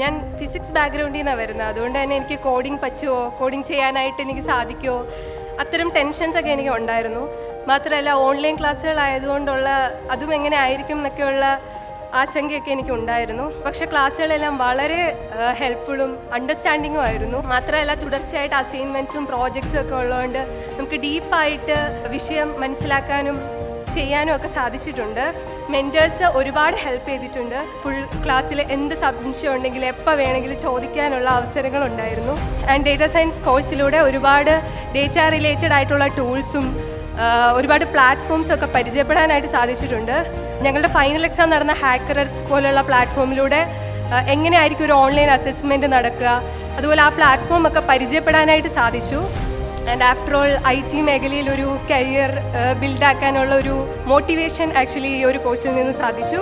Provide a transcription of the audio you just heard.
ഞാൻ ഫിസിക്സ് ബാക്ക്ഗ്രൗണ്ടിൽ നിന്നാണ് വരുന്നത് അതുകൊണ്ട് തന്നെ എനിക്ക് കോഡിംഗ് പറ്റുമോ കോഡിംഗ് ചെയ്യാനായിട്ട് എനിക്ക് സാധിക്കുമോ അത്തരം ടെൻഷൻസ് ഒക്കെ എനിക്ക് ഉണ്ടായിരുന്നു. മാത്രമല്ല ഓൺലൈൻ ക്ലാസ്സുകളായതുകൊണ്ടുള്ള അതും എങ്ങനെ ആയിരിക്കും എന്നൊക്കെയുള്ള ആശങ്കയൊക്കെ എനിക്ക് ഉണ്ടായിരുന്നു. പക്ഷെ ക്ലാസ്സുകളെല്ലാം വളരെ ഹെൽപ്ഫുള്ളും അണ്ടർസ്റ്റാൻഡിങ്ങും ആയിരുന്നു. മാത്രമല്ല തുടർച്ചയായിട്ട് അസൈൻമെന്റ്സും പ്രോജക്ട്സും ഒക്കെ ഉള്ളതുകൊണ്ട് നമുക്ക് ഡീപ്പായിട്ട് വിഷയം മനസ്സിലാക്കാനും ചെയ്യാനും ഒക്കെ സാധിച്ചിട്ടുണ്ട്. മെന്റേഴ്സ് ഒരുപാട് ഹെൽപ്പ് ചെയ്തിട്ടുണ്ട്. ഫുൾ ക്ലാസ്സിൽ എന്ത് സംശയം ഉണ്ടെങ്കിലും എപ്പോൾ വേണമെങ്കിലും ചോദിക്കാനുള്ള അവസരങ്ങളുണ്ടായിരുന്നു. ആൻഡ് ഡേറ്റാ സയൻസ് കോഴ്സിലൂടെ ഒരുപാട് ഡേറ്റ റിലേറ്റഡ് ആയിട്ടുള്ള ടൂൾസും ഒരുപാട് പ്ലാറ്റ്ഫോംസും ഒക്കെ പരിചയപ്പെടാനായിട്ട് സാധിച്ചിട്ടുണ്ട്. ഞങ്ങളുടെ ഫൈനൽ എക്സാം നടന്ന ഹാക്കർ പോലുള്ള പ്ലാറ്റ്ഫോമിലൂടെ എങ്ങനെയായിരിക്കും ഒരു ഓൺലൈൻ അസസ്മെന്റ് നടക്കുക? അതുപോലെ ആ പ്ലാറ്റ്ഫോം ഒക്കെ പരിചയപ്പെടാനായിട്ട് സാധിച്ചു. And after all I T മേഖലയിൽ ഒരു കരിയർ ബിൽഡാക്കാനുള്ള ഒരു മോട്ടിവേഷൻ ആക്ച്വലി ഈ ഒരു കോഴ്സിൽ നിന്ന് സാധിച്ചു.